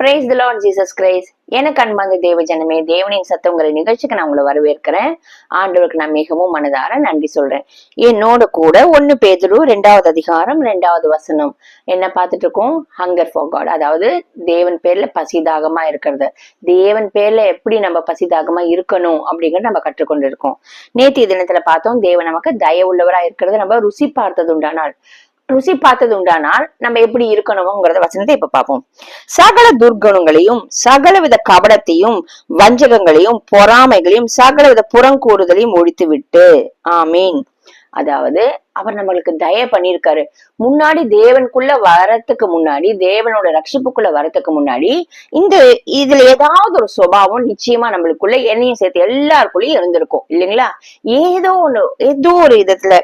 Praise the Lord Jesus Christ எனக்கு அன்பார்ந்த தேவ ஜனமே தேவனின் சத்தங்கிற நிகழ்ச்சிக்கு நான் உங்களை வரவேற்கிறேன். ஆண்டவருக்கு நான் மிகவும் மனதார நன்றி சொல்றேன். என்னோட கூட ஒன்னு பேதுரு ரெண்டாவது அதிகாரம் ரெண்டாவது வசனம். என்ன பார்த்துட்டு இருக்கோம்? ஹங்கர் ஃபார் காட் அதாவது தேவன் பேர்ல பசிதாகமா இருக்கிறது. தேவன் பேர்ல எப்படி நம்ம பசிதாகமா இருக்கணும் அப்படிங்கிறத நம்ம கற்றுக்கொண்டு இருக்கோம் நேத்தி தினத்துல பார்த்தோம் தேவன் நமக்கு தயவுள்ளவரா இருக்கிறது. நம்ம ருசி பார்த்தது உண்டானால். ருசி பார்த்தது உண்டானால் நம்ம எப்படி இருக்கணுங்கிறத வசனத்தை இப்ப பார்ப்போம். சகல துர்குணங்களையும் சகலவித கபடத்தையும் வஞ்சகங்களையும் பொறாமைகளையும் சகலவித புறங்கூறுதலையும் ஒழித்து விட்டு ஆமீன். அதாவது அவர் நம்மளுக்கு தய பண்ணியிருக்காரு. முன்னாடி தேவனுக்குள்ள வரத்துக்கு முன்னாடி தேவனோட ரட்சிப்புக்குள்ள வரத்துக்கு முன்னாடி இந்த இதுல ஏதாவது ஒரு சுபாவம் நிச்சயமா நம்மளுக்குள்ள என்னையும் சேர்த்து எல்லாருக்குள்ளயும் இருந்திருக்கும். இல்லைங்களா? ஏதோ ஒண்ணு ஏதோ ஒரு விதத்துல.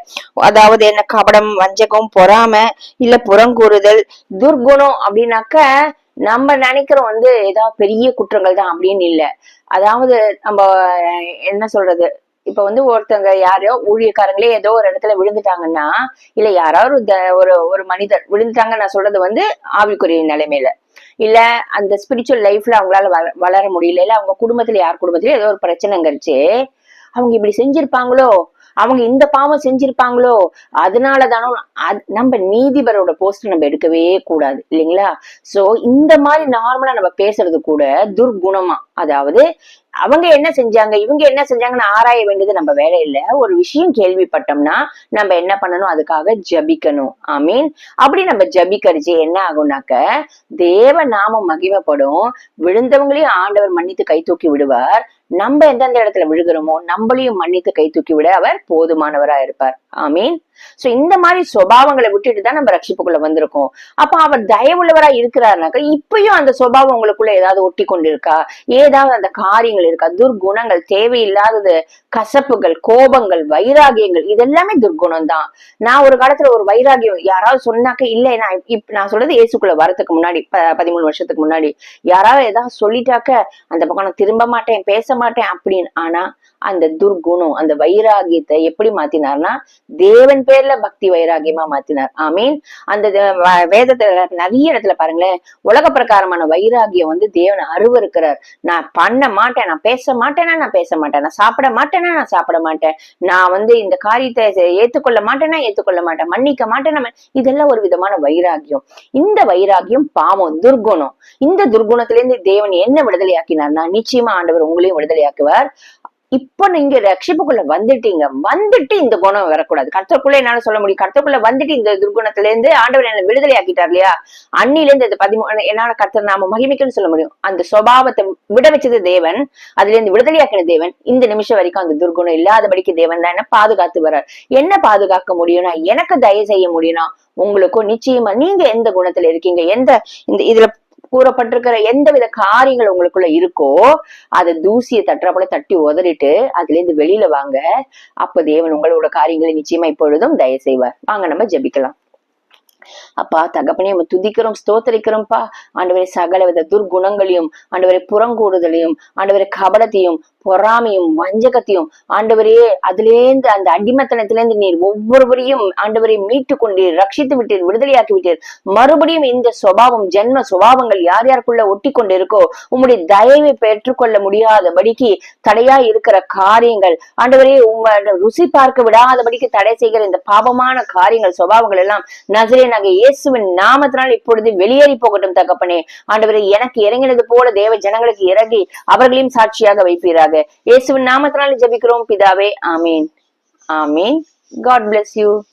அதாவது என்ன கபடம் வஞ்சகம் பொறாம இல்ல புறங்கூறுதல் துர்குணம் அப்படின்னாக்க நம்ம நினைக்கிறோம் வந்து ஏதாவது பெரிய குற்றங்கள் தான் அப்படின்னு இல்ல. அதாவது நம்ம என்ன சொல்றது? இப்ப வந்து ஒருத்தவங்க யாரையோ ஊழியக்காரங்களே ஏதோ ஒரு இடத்துல விழுந்துட்டாங்கன்னா இல்ல யாராவது ஒரு ஒரு மனிதர் விழுந்துட்டாங்க நான் சொல்றது வந்து ஆவிக்குரிய நிலைமையில. இல்ல அந்த ஸ்பிரிச்சுவல் லைஃப்ல அவங்களால வளர முடியல. இல்ல அவங்க குடும்பத்துல யார் குடும்பத்திலயும் ஏதோ ஒரு பிரச்சனைங்கிறச்சு அவங்க இப்படி செஞ்சிருப்பாங்களோ? அவங்க இந்த பாவம் செஞ்சிருப்பாங்களோ? அதனாலதானோ அது- நம்ம நீதிபரோட போஸ்ட் நம்ம எடுக்கவே கூடாது இல்லைங்களா? சோ இந்த மாதிரி நார்மலா நம்ம பேசுறது கூட துர்குணமா அதாவது அவங்க என்ன செஞ்சாங்க இவங்க என்ன செஞ்சாங்கன்னு ஆராய வேண்டியது நம்ம வேலை இல்ல. ஒரு விஷயம் கேள்விப்பட்டோம்னா நம்ம என்ன பண்ணணும்? அதுக்காக ஜபிக்கணும். ஐ மீன் அப்படி நம்ம ஜபிக்கரிச்சு என்ன ஆகும்னாக்க தேவ நாமம் மகிமைப்படும். விழுந்தவங்களையும் ஆண்டவர் மன்னித்து கை தூக்கி விடுவார். நம்ம எந்தெந்த இடத்துல விழுகிறோமோ நம்மளையும் மன்னித்து கை தூக்கி விட அவர் போதுமானவரா இருப்பார். ஆமீன். சோ இந்த மாதிரி சுபாவங்களை விட்டுட்டு தான் நம்ம ரட்சிப்புக்குள்ள வந்திருக்கோம். அப்ப அவர் தயவுள்ளவரா இருக்கிறாருனாக்கா இப்பயும் அந்த சுபாவம் உங்களுக்குள்ள ஏதாவது ஒட்டி கொண்டு இருக்கா ஏதாவது அந்த காரியங்கள் இருக்கா? துர்குணங்கள் தேவையில்லாதது கசப்புகள் கோபங்கள் வைராகியங்கள் இதெல்லாமே துர்குணம் தான் நான் ஒரு காலத்துல ஒரு வைராகியம் யாராவது சொன்னாக்க இல்ல நான் இப்ப நான் சொல்றது இயேசுக்குள்ள வரதுக்கு முன்னாடி பதிமூணு வருஷத்துக்கு முன்னாடி. யாராவது ஏதாவது சொல்லிட்டாக்க அந்த பக்கம் நான் திரும்ப மாட்டேன் பேச மாட்டேன் அப்படின்னு. ஆனா அந்த துர்குணம் அந்த வைராகியத்தை எப்படி மாத்தினார்னா தேவன் பேர்ல பக்தி வைராகியமா மாத்தினார். ஆமீன். அந்த வேதத்துல நிறைய இடத்துல பாருங்களேன் உலக பிரகாரமான வைராகியம் வந்து தேவன் அருவருக்கிறார். நான் பண்ண மாட்டேன் நான் பேச மாட்டேன்னா நான் பேச மாட்டேன் நான் சாப்பிட மாட்டேன்னா நான் சாப்பிட மாட்டேன். நான் வந்து இந்த காரியத்தை ஏத்துக்கொள்ள மாட்டேன்னா ஏத்துக்கொள்ள மாட்டேன் மன்னிக்க மாட்டேன் இதெல்லாம் ஒரு விதமான வைராகியம். இந்த வைராகியம் பாவம் துர்குணம். இந்த துர்குணத்திலிருந்து தேவன் என்ன விடுதலை ஆக்கினார்னா நிச்சயமா ஆண்டவர் உங்களையும் விடுதலையாக்குவார். இப்ப நீங்க ரட்சிப்புக்குள்ள வந்துட்டீங்க. வந்துட்டு இந்த குணம் வரக்கூடாது. கர்த்தருக்குள்ள என்னால சொல்ல முடியும். கர்த்தருக்குள்ள வந்துட்டு இந்த துர்குணத்துல இருந்து ஆண்டவர் என்ன விடுதலை ஆக்கிட்டார் இல்லையா? அன்னில இருந்து இந்த பதிமூணு என்னால கர்த்தர் நாம மகிமைக்குன்னு சொல்ல முடியும். அந்த சுபாவத்தை விட வச்சது தேவன் அதுல இருந்து விடுதலையாக்கின தேவன் இந்த நிமிஷம் வரைக்கும் அந்த துர்குணம் இல்லாதபடிக்கு தேவன் தான் என்ன பாதுகாத்து வர்றார். என்ன பாதுகாக்க முடியும்னா எனக்கு தயவு செய்ய முடியும்னா உங்களுக்கும் நிச்சயமா நீங்க எந்த குணத்துல இருக்கீங்க? எந்த இந்த இதுல கூறப்பட்டிருக்கிற எந்த வித காரியங்கள் உங்களுக்குள்ள இருக்கோ அதை தூசியை தட்டுற போல தட்டி உதறிட்டு அதுல இருந்து வெளியில வாங்க. அப்ப தேவன் உங்களோட காரியங்களை நிச்சயமா இப்பொழுதும் தயவு செய்வார். வாங்க நம்ம ஜெபிக்கலாம். அப்பா தகப்பனே நம்ம துதிக்கிறோம் ஸ்தோத்தரிக்கிறோம்ப்பா. ஆண்டவரை சகலவித துர்குணங்களையும் ஆண்டவரை புறங்கூடுதலையும் ஆண்டவரை கபடத்தையும் பொறாமையும் வஞ்சகத்தையும் ஆண்டவரே அதுலேருந்து அந்த அடிமத்தனத்திலேருந்து நீர் ஒவ்வொருவரையும் ஆண்டவரை மீட்டு கொண்டீர் ரட்சித்து விட்டீர் விடுதலையாக்கி விட்டீர். மறுபடியும் இந்த சுவாவம் ஜென்ம சுபாவங்கள் யார் யாருக்குள்ள ஒட்டி கொண்டு இருக்கோ உம்முடைய தயவை பெற்றுக்கொள்ள முடியாதபடிக்கு தடையா இருக்கிற காரியங்கள் ஆண்டவரே உங்க ருசி பார்க்க விடாதபடிக்கு தடை செய்கிற இந்த பாவமான காரியங்கள் சுபாவங்கள் எல்லாம் நசரே நாங்க இயேசுவின் நாமத்தினால் இப்பொழுது வெளியேறி போகட்டும் தகப்பனே. ஆண்டவரே எனக்கு இறங்கினது போல தேவ ஜனங்களுக்கு இறங்கி அவர்களையும் சாட்சியாக வைப்பீராக. இயேசுவின் நாமத்தினால் ஜபிக்கிறோம் பிதாவே ஆமீன். ஆமீன். God bless you